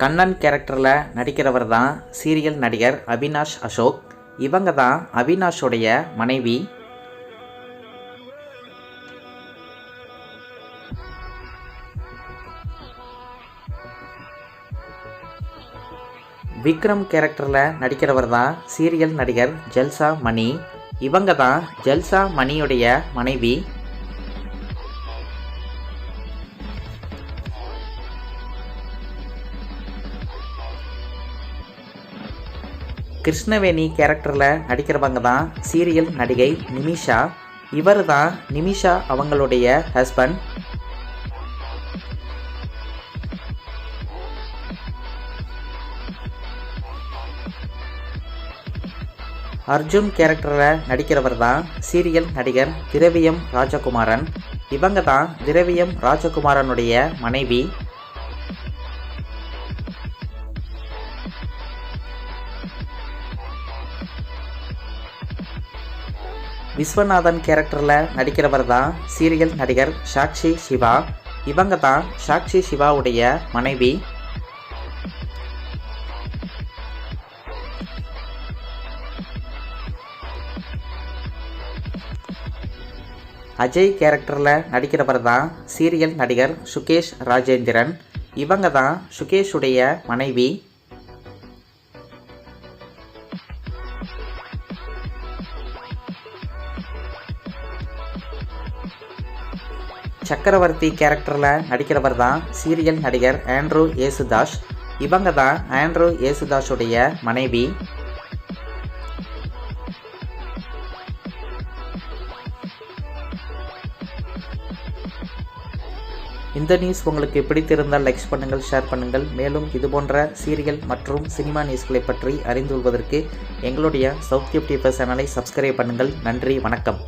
கண்ணன் கேரக்டரில் நடிக்கிறவர் தான் சீரியல் நடிகர் அவினாஷ் அசோக். இவங்க தான் அவினாஷோடைய மனைவி. விக்ரம் கேரக்டரில் நடிக்கிறவர் தான் சீரியல் நடிகர் ஜல்சா மணி. இவங்க தான் ஜல்சா மணியுடைய மனைவி. கிருஷ்ணவேணி கேரக்டரில் நடிக்கிறவங்க தான் சீரியல் நடிகை நிமிஷா. இவர் தான் நிமிஷா அவங்களுடைய ஹஸ்பண்ட் அர்ஜுன் கேரக்டரில் நடிக்கிறவர் தான் சீரியல் நடிகர் திரவியம் ராஜகுமாரன். இவங்க தான் திரவியம் ராஜகுமாரனுடைய மனைவி. விஸ்வநாதன் கேரக்டரில் நடிக்கிறவர் தான் சீரியல் நடிகர் சாக்ஷி சிவா. இவங்க தான் சாக்ஷி சிவாவுடைய மனைவி. அஜய் கேரக்டரில் நடிக்கிறவர் தான் சீரியல் நடிகர் சுகேஷ் ராஜேந்திரன். இவங்க தான் சுகேஷுடைய மனைவி. சக்கரவர்த்தி கேரக்டரில் நடிக்கிறவர் தான் சீரியல் நடிகர் ஆண்ட்ரூ ஏசுதாஸ் இவங்க தான் ஆண்ட்ரூ ஏசுதாஸுடைய மனைவி. இந்த நியூஸ் உங்களுக்கு பிடித்திருந்தால் லைக்ஸ் பண்ணுங்கள் ஷேர் பண்ணுங்கள். மேலும் இதுபோன்ற சீரியல் மற்றும் சினிமா நியூஸ்களை பற்றி அறிந்து கொள்வதற்கு எங்களுடைய சவுத் டியூப் சேனலை சப்ஸ்கிரைப் பண்ணுங்கள். நன்றி வணக்கம்.